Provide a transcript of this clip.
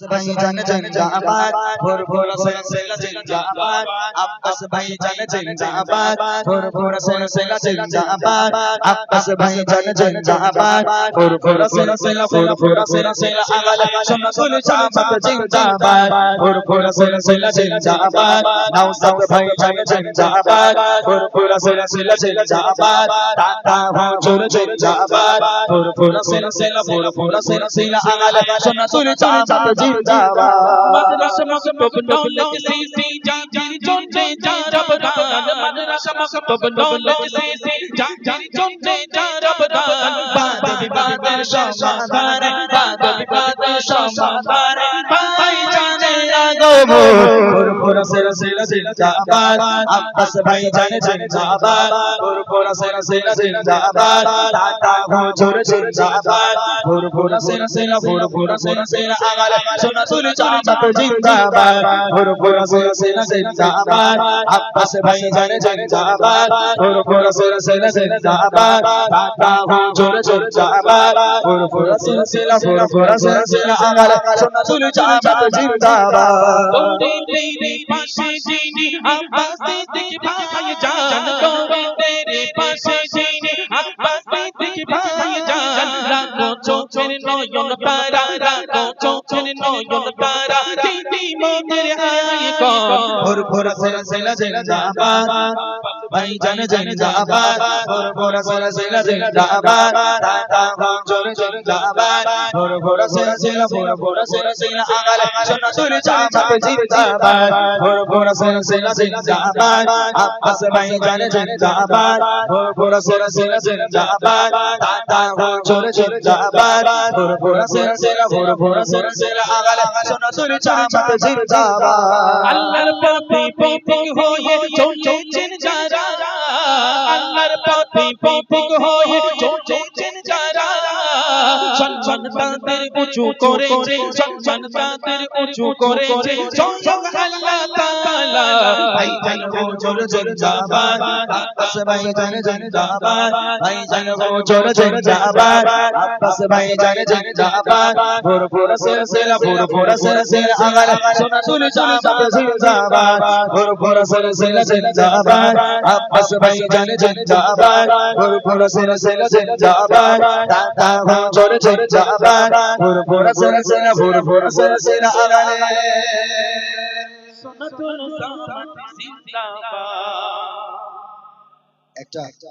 भाई जान जिंदाबाद भोर भोर से सेला जिंदाबाद। अब्बास भाई जान जिंदाबाद भोर भोर से सेला जिंदाबाद। अब्बास भाई जान जिंदाबाद भोर भोर से सेला भोर भोर से सेला अगल सुन सुन चामत जिंदाबाद। भोर भोर से सेला जिंदाबाद नौसत भाई जान जिंदाबाद। भोर भोर से सेला जिंदाबाद टाटा हो ज़ोर जिंदाबाद। भोर भोर से सेला भोर भोर से सेला अगल सुन सुन चामत জিন্দাবাদ মাদ্রাসা মক্তব নওলত সিসি জাগির জন্যে যা রবদান মাদ্রাসা মক্তব নওলত সিসি জাগির জন্যে যা রবদান বাদ বিবাদের সমাধান বাদ বিবাদের সমাধান ভাই জানে আগো পুরপুর সেরা সেরা জাবার আব্বাস ভাই জানে জানে জাবার পুরপুর সেরা সেরা সেরা জাবার দাদা হুজুর সেরা জাবার পুরপুর সেরা সেরা পুরপুর সেরা সেরা আমার সোনা সুরে জামাত জিন্দাবাদ পুরপুর সেরা সেরা সেরা জাবার আব্বাস ভাই জানে জানে জাবার পুরপুর সেরা সেরা সেরা জাবার দাদা হুজুর সেরা জাবার পুরপুর সেরা সেরা পুরপুর সেরা সেরা আমার সোনা সুরে জামাত জিন্দাবাদ পাশে যিনি আব্বাস সিদ্দিক ভাই জান করে তেরে পাশে যিনি আব্বাস সিদ্দিক ভাই জান রাখো চোখের নয়ন তারা রাখো চোখের নয়ন তারা দিদি মনের আয় কর ভোর ভোর সেলা সেলা জিন্দাবাদ भाई जन जिंदाबाद बोल सेल सेल सिल जिंदाबाद ताता भाव ज़ोर जाबार बोल बोल सेल सेल बोल बोल सेल सेल आगल सुन सुन चाप जिंदाबाद बोल सेल सेल सिल जिंदाबाद अब्बास भाई जन जिंदाबाद बोल सेल सेल सिल जिंदाबाद ताता भाव ज़ोर जाबार बोल बोल सेल सेल बोल बोल सेल सेल आगल सुन सुन चाप जिंदाबाद अल्लाह पापी पापी हो ये चों चों जा Papi সম্মান তাদের উঁচু করেছে সম্মান তাদের উঁচু করেছে সম্মান আল্লাহ তাআলা। ভাই জান হুজুর জিন্দাবাদ আব্বাস ভাই জান জিন্দাবাদ ভাই জান হুজুর জিন্দাবাদ আব্বাস ভাই জান জিন্দাবাদ ভরপুর সিলসিলা ভরপুর সিলসিলা আগলা সুনাতুল জামাত জিন্দাবাদ। ভরপুর সিলসিলা জিন্দাবাদ, আব্বাস ভাই জান জিন্দাবাদ ভরপুর সিলসিলা জিন্দাবাদ দাতা হুজুর জিন্দাবাদ আবার ভোর ভোর সর সর ভোর ভোর সর সর আরালে একটা